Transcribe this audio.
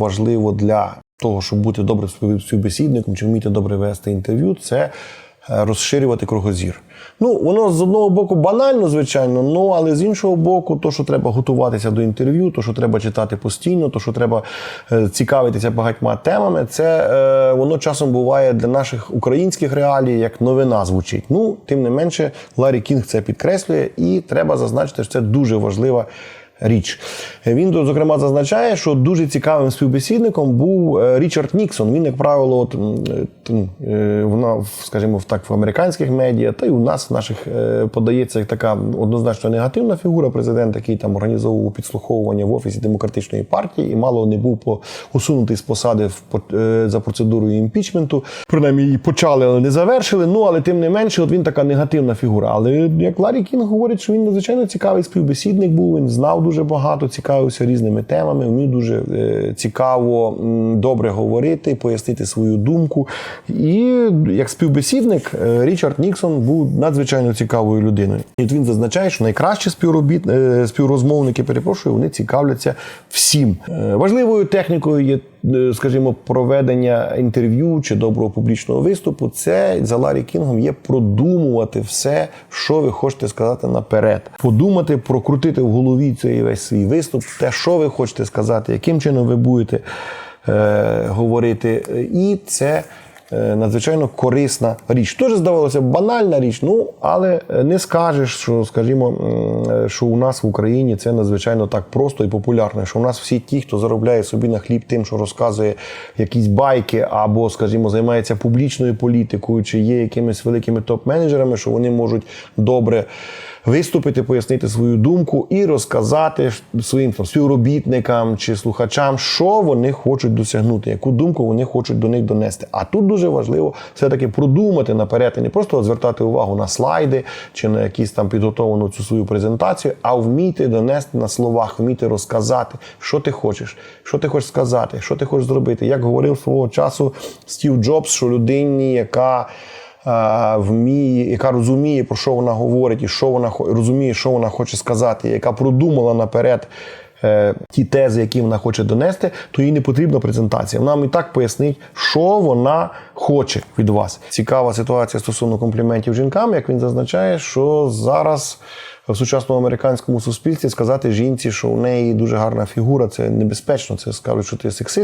важливо для того, щоб бути добрим спів- співбесідником чи вміти добре вести інтерв'ю, це е, розширювати кругозір. Ну, воно з одного боку банально, звичайно, ну але з іншого боку, то, що треба готуватися до інтерв'ю, то, що треба читати постійно, то, що треба е, цікавитися багатьма темами, це е, воно часом буває для наших українських реалій як новина звучить. Ну, тим не менше, Ларі Кінг це підкреслює, і треба зазначити, що це дуже важлива річ. Він зокрема, зазначає, що дуже цікавим співбесідником був е, Річард Ніксон. Він, як правило, от, е, е, вона, скажімо, так в американських медіа, та й у нас в наших подається така однозначно негативна фігура президента, який там організовував підслуховування в офісі демократичної партії і мало не був по усунутий з посади в за процедурою імпічменту. Принаймні її почали, але не завершили. Ну але тим не менше, от він така негативна фігура. Але як Ларі Кінг говорить, що він надзвичайно цікавий співбесідник був. Він знав дуже багато, цікавився різними темами. Вмів дуже е, цікаво, добре говорити, пояснити свою думку. І як співбесідник, е, Річард Ніксон був надзвичайно цікавою людиною. І він зазначає, що найкращі співробіт, е, співрозмовники, перепрошую, вони цікавляться всім. Важливою технікою є. Е, Скажімо, проведення інтерв'ю чи доброго публічного виступу, це за Ларі Кінгом є продумувати все, що ви хочете сказати наперед. Подумати, прокрутити в голові цей весь свій виступ, те, що ви хочете сказати, яким чином ви будете е, говорити. І це е, надзвичайно корисна річ. Теж здавалося банальна річ, ну але е, не скажеш, що, скажімо, е, що у нас в Україні це надзвичайно так просто і популярно. Що у нас всі ті, хто заробляє собі на хліб тим, що розказує якісь байки, або, скажімо, займається публічною політикою, чи є якимись великими топ-менеджерами, що вони можуть добре. Виступити, пояснити свою думку і розказати своїм там, співробітникам чи слухачам, що вони хочуть досягнути, яку думку вони хочуть до них донести. А тут дуже важливо все-таки продумати наперед, і не просто звертати увагу на слайди чи на якісь там підготовлену цю свою презентацію, а вміти донести на словах, вміти розказати, що ти хочеш, що ти хочеш сказати, що ти хочеш зробити. Як говорив свого часу Стів Джобс, що людині, яка вміє, яка розуміє, про що вона говорить, і що вона розуміє, що вона хоче сказати, яка продумала наперед. е, Ті тези, які вона хоче донести, то їй не потрібна презентація. Вона вам і так пояснить, що вона хоче від вас. Цікава ситуація стосовно компліментів жінкам, як він зазначає, що зараз в сучасному американському суспільстві сказати жінці, що у неї дуже гарна фігура, це небезпечно. Це скажуть, що ти сексист.